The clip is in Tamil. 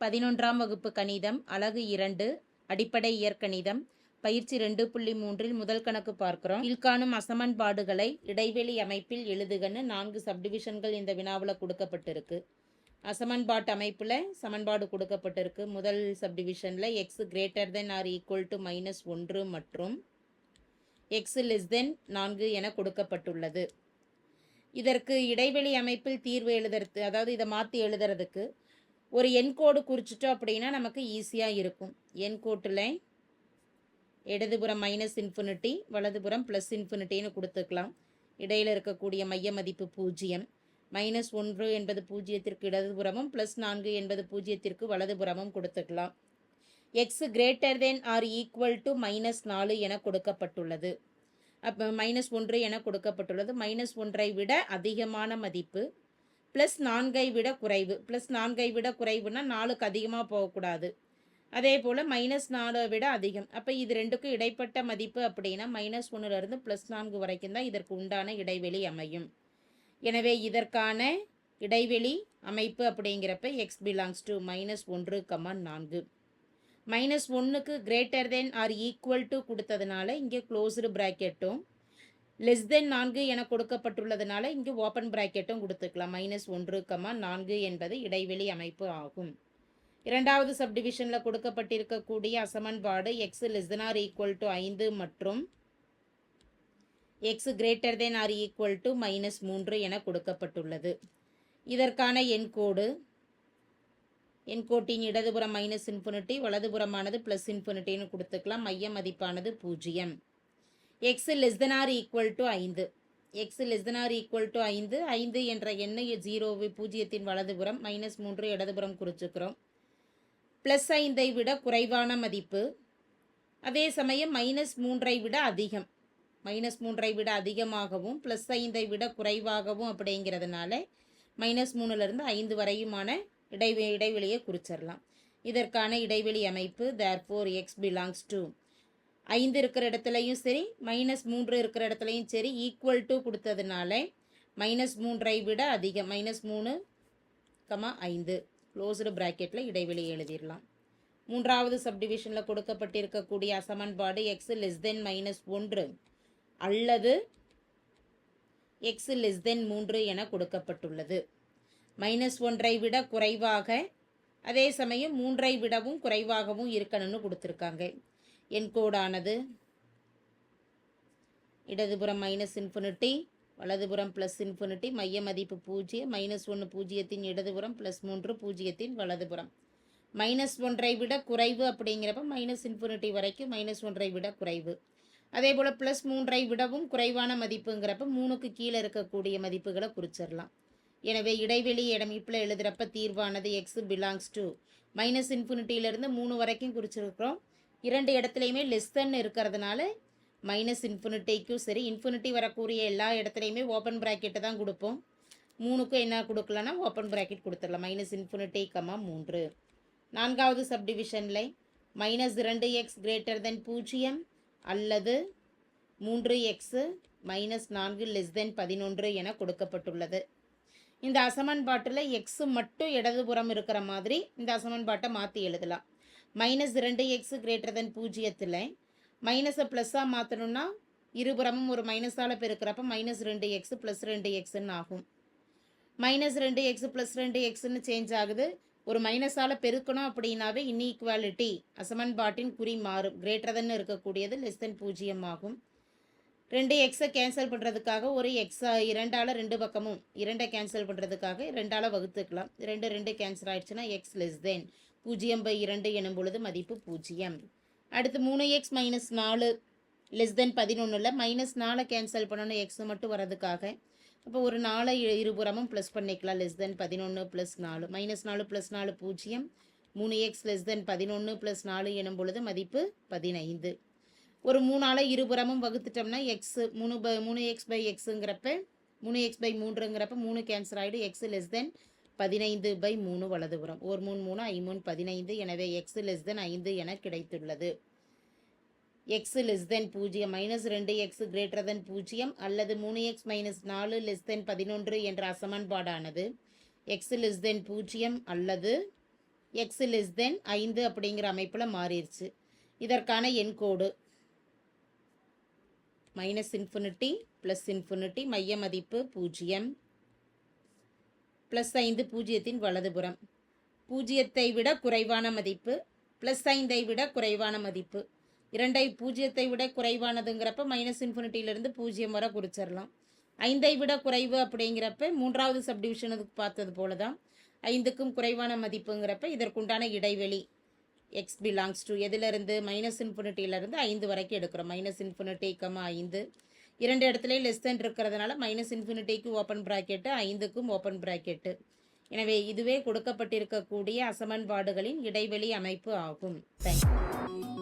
பதினொன்றாம் வகுப்பு கணிதம் அலகு இரண்டு அடிப்படை இயற்கணிதம் பயிற்சி ரெண்டு புள்ளி மூன்றில் முதல் கணக்கு பார்க்கிறோம். கீழ்காணும் அசமன்பாடுகளை இடைவெளி அமைப்பில் எழுதுகன்னு நான்கு சப்டிவிஷன்கள் இந்த வினாவில் கொடுக்கப்பட்டிருக்கு. அசமன்பாட்டு அமைப்பில் சமன்பாடு கொடுக்கப்பட்டிருக்கு. முதல் சப்டிவிஷனில் x greater than or equal to minus ஒன்று மற்றும் எக்ஸ் லெஸ் தென் நான்கு என கொடுக்கப்பட்டுள்ளது. இதற்கு இடைவெளி அமைப்பில் தீர்வு எழுதுறது அதாவது இதை மாற்றி எழுதுறதுக்கு ஒரு என்கோடு குறிச்சிட்டோம் அப்படின்னா நமக்கு ஈஸியாக இருக்கும். என்கோட்டில் இடதுபுறம் மைனஸ் இன்ஃபினிட்டி வலதுபுறம் ப்ளஸ் இன்ஃபினிட்டின்னு கொடுத்துக்கலாம். இடையில் இருக்கக்கூடிய மைய மதிப்பு பூஜ்ஜியம். மைனஸ் ஒன்று என்பது பூஜ்ஜியத்திற்கு இடதுபுறமும் ப்ளஸ் நான்கு என்பது பூஜ்ஜியத்திற்கு வலதுபுறமும் கொடுத்துக்கலாம். X greater than or equal to minus நாலு என கொடுக்கப்பட்டுள்ளது. அப்போ மைனஸ் ஒன்று என கொடுக்கப்பட்டுள்ளது. மைனஸ் ஒன்றை விட அதிகமான மதிப்பு ப்ளஸ் நான்கை விட குறைவு. ப்ளஸ் நான்கை விட குறைவுனா நாலுக்கு அதிகமாக போகக்கூடாது. அதே போல் மைனஸ் நாலை விட அதிகம். அப்போ இது ரெண்டுக்கும் இடைப்பட்ட மதிப்பு அப்படின்னா மைனஸ் ஒன்றுலேருந்து ப்ளஸ் நான்கு வரைக்கும் தான் இதற்கு உண்டான இடைவெளி அமையும். எனவே இதற்கான இடைவெளி அமைப்பு அப்படிங்கிறப்ப எக்ஸ் பிலாங்ஸ் டு மைனஸ் ஒன்று கம்மா நான்கு. மைனஸ் ஒன்றுக்கு greater than or equal to கொடுத்ததுனால இங்கே க்ளோஸ்டு ப்ராக்கெட்டும் லெஸ் தென் நான்கு என கொடுக்கப்பட்டுள்ளதுனால இங்கே ஓப்பன் ப்ராக்கெட்டும் கொடுத்துக்கலாம். மைனஸ் ஒன்று கமா நான்கு என்பது இடைவெளி அமைப்பு ஆகும். இரண்டாவது சப்டிவிஷனில் கொடுக்கப்பட்டிருக்கக்கூடிய அசமன்பாடு x less than or equal to ஐந்து மற்றும் x greater than or equal to minus மூன்று என கொடுக்கப்பட்டுள்ளது. இதற்கான எண்கோடு எண்கோட்டின் இடதுபுறம் மைனஸ் இன்ஃபினிட்டி வலதுபுறமானது ப்ளஸ் இன்ஃபினிட்டின்னு கொடுத்துக்கலாம். மைய மதிப்பானது பூஜ்ஜியம். X less than or equal to ஐந்து. X less than or equal to ஐந்து. ஐந்து என்ற எண்ணை ஜீரோவை பூஜ்ஜியத்தின் வலதுபுறம் மைனஸ் மூன்று இடதுபுறம் குறிச்சுக்கிறோம். ப்ளஸ் ஐந்தை விட குறைவான மதிப்பு. அதே சமயம் மைனஸ் மூன்றை விட அதிகம். மைனஸ் மூன்றை விட அதிகமாகவும் ப்ளஸ் ஐந்தை விட குறைவாகவும் அப்படிங்கிறதுனால மைனஸ் மூணுலேருந்து ஐந்து வரையுமான இடைவெளி இடைவெளியை குறிச்சிடலாம். இதற்கான இடைவெளி அமைப்பு therefore x belongs to ஐந்து இருக்கிற இடத்துலையும் சரி மைனஸ் மூன்று இருக்கிற இடத்துலையும் சரி ஈக்குவல் டு கொடுத்ததுனால மைனஸ் மூன்றை விட அதிகம். மைனஸ் மூணு கமா ஐந்து. க்ளோஸ்டு ப்ராக்கெட்டில் இடைவெளி எழுதிடலாம். மூன்றாவது சப்டிவிஷனில் கொடுக்கப்பட்டிருக்கக்கூடிய அசமன்பாடு எக்ஸ் லெஸ் தென் மைனஸ் ஒன்று அல்லது எக்ஸ் லெஸ் தென் மூன்று என கொடுக்கப்பட்டுள்ளது. மைனஸ் ஒன்றை விட குறைவாக அதே சமயம் மூன்றை விடவும் குறைவாகவும் இருக்கணும்னு கொடுத்துருக்காங்க. என்கோடானது இடதுபுறம் மைனஸ் இன்ஃபினிட்டி வலதுபுறம் ப்ளஸ் இன்ஃபினிட்டி மைய மதிப்பு பூஜ்ஜியம் மைனஸ் ஒன்று பூஜ்ஜியத்தின் இடதுபுறம் ப்ளஸ் மூன்று பூஜ்ஜியத்தின் வலதுபுறம். மைனஸ் ஒன்றை விட குறைவு அப்படிங்கிறப்ப மைனஸ் இன்ஃபினிட்டி வரைக்கும் மைனஸ் ஒன்றை விட குறைவு. அதே போல் ப்ளஸ் மூன்றை விடவும் குறைவான மதிப்புங்கிறப்ப மூணுக்கு கீழே இருக்கக்கூடிய மதிப்புகளை குறிச்சிடலாம். எனவே இடைவெளி இடமிப்பில் எழுதுகிறப்ப தீர்வானது எக்ஸ் பிலாங்ஸ் டு மைனஸ் இன்ஃபினிட்டியிலேருந்து மூணு வரைக்கும் குறிச்சிருக்கிறோம். இரண்டு இடத்துலையுமே லெஸ் தென் இருக்கிறதுனால மைனஸ் இன்ஃபினிட்டிக்கும் சரி இன்ஃபினிட்டி வரக்கூடிய எல்லா இடத்துலையுமே ஓப்பன் ப்ராக்கெட்டு தான் கொடுப்போம். மூணுக்கும் என்ன கொடுக்கலன்னா ஓப்பன் ப்ராக்கெட் கொடுத்துடலாம். மைனஸ் இன்ஃபினிட்டி கம்மா மூன்று. நான்காவது சப்டிவிஷனில் மைனஸ் ரெண்டு எக்ஸ் கிரேட்டர் தென் பூஜ்ஜியம் அல்லது மூன்று எக்ஸு மைனஸ் நான்கு லெஸ் தென் பதினொன்று என கொடுக்கப்பட்டுள்ளது. இந்த அசமன்பாட்டில் எக்ஸு மட்டும் இடதுபுறம் இருக்கிற மாதிரி இந்த அசமன்பாட்டை மாற்றி எழுதலாம். மைனஸ் ரெண்டு எக்ஸு கிரேட்டர் தென் பூஜ்ஜியத்தில். மைனஸை ப்ளஸ்ஸாக மாற்றணும்னா இருபுறமும் ஒரு மைனஸால் பெருக்கிறப்ப மைனஸ் ரெண்டு எக்ஸு ப்ளஸ் ரெண்டு எக்ஸுன்னு ஆகும். மைனஸ் ரெண்டு எக்ஸு ப்ளஸ் ரெண்டு எக்ஸுன்னு சேஞ்ச் ஆகுது. ஒரு மைனஸால் பெருக்கணும் அப்படின்னாவே இன்இக்வாலிட்டி அசமன்பாட்டின் குறி மாறும். கிரேட்டர் தென் இருக்கக்கூடியது லெஸ் தென் பூஜ்ஜியம் ஆகும். ரெண்டு எக்ஸை கேன்சல் பண்ணுறதுக்காக ஒரு எக்ஸா இரண்டால் ரெண்டு பக்கமும் இரண்டை கேன்சல் பண்ணுறதுக்காக ரெண்டால் வகுத்துக்கலாம். ரெண்டு ரெண்டு கேன்சல் ஆயிடுச்சுன்னா எக்ஸ் லெஸ் தென் பூஜ்ஜியம் பை இரண்டு எனும் பொழுது மதிப்பு பூஜ்ஜியம். அடுத்து மூணு எக்ஸ் மைனஸ் நாலு லெஸ் தென் பதினொன்றில் மைனஸ் நாலை கேன்சல் பண்ணணும் எக்ஸ் மட்டும் வரதுக்காக அப்போ ஒரு நாலை இருபுறமும் ப்ளஸ் பண்ணிக்கலாம். லெஸ் தென் பதினொன்று ப்ளஸ் நாலு. மைனஸ் நாலு ப்ளஸ் நாலு பூஜ்ஜியம். மூணு எக்ஸ் லெஸ் தென் பதினொன்று ப்ளஸ் நாலு எனும் பொழுது மதிப்பு பதினைந்து. ஒரு மூணால் இருபுறமும் வகுத்துட்டோம்னா எக்ஸ் மூணு பை மூணு எக்ஸ் பை எக்ஸுங்கிறப்ப மூணு எக்ஸ் பை மூன்றுங்கிறப்ப மூணு கேன்சல் ஆகிடும் எக்ஸ் லெஸ் தென் பதினைந்து பை மூணு வலதுபுறம் ஒரு மூணு மூணு ஐமூணு பதினைந்து எனவே எக்ஸ் லெஸ் தென் ஐந்து என கிடைத்துள்ளது. எக்ஸ் லெஸ் தென் பூஜ்ஜியம் மைனஸ் ரெண்டு எக்ஸ் கிரேட்டர் தென் பூஜ்ஜியம் அல்லது மூணு எக்ஸ் மைனஸ் நாலு லெஸ் தென் பதினொன்று என்ற அசமன்பாடானது எக்ஸ் லெஸ் தென் பூஜ்ஜியம் அல்லது எக்ஸ் லெஸ் தென் ஐந்து அப்படிங்கிற அமைப்பில் மாறிடுச்சு இதற்கான எண்கோடு மைனஸ் இன்ஃபினிட்டி ப்ளஸ் இன்ஃபினிட்டி மைய மதிப்பு பூஜ்ஜியம். ப்ளஸ் ஐந்து பூஜ்ஜியத்தின் வலதுபுறம். பூஜ்ஜியத்தை விட குறைவான மதிப்பு ப்ளஸ் ஐந்தை விட குறைவான மதிப்பு. இரண்டை பூஜ்ஜியத்தை விட குறைவானதுங்கிறப்ப மைனஸ் இன்ஃபினிட்டியிலிருந்து பூஜ்ஜியம் வரை குறிச்சிடலாம் ஐந்தை விட குறைவு அப்படிங்கிறப்ப மூன்றாவது சப்டிவிஷனுக்கு பார்த்தது போல தான் ஐந்துக்கும் குறைவான மதிப்புங்கிறப்ப இதற்குண்டான இடைவெளி எக்ஸ் பிலாங்ஸ் டு எதிலிருந்து மைனஸ் இன்ஃபினிட்டியிலிருந்து ஐந்து வரைக்கும் எடுக்கிறோம். மைனஸ் இன்ஃபினிட்டி கம்மா ஐந்து. இரண்டு இடத்துலையும் லெஸ் தென் இருக்கிறதுனால மைனஸ் இன்ஃபினிட்டிக்கு ஓப்பன் ப்ராக்கெட்டு ஐந்துக்கும் ஓப்பன் ப்ராக்கெட்டு எனவே இதுவே கொடுக்கப்பட்டிருக்கக்கூடிய அசமன்பாடுகளின் இடைவெளி அமைப்பு ஆகும். தேங்க்யூ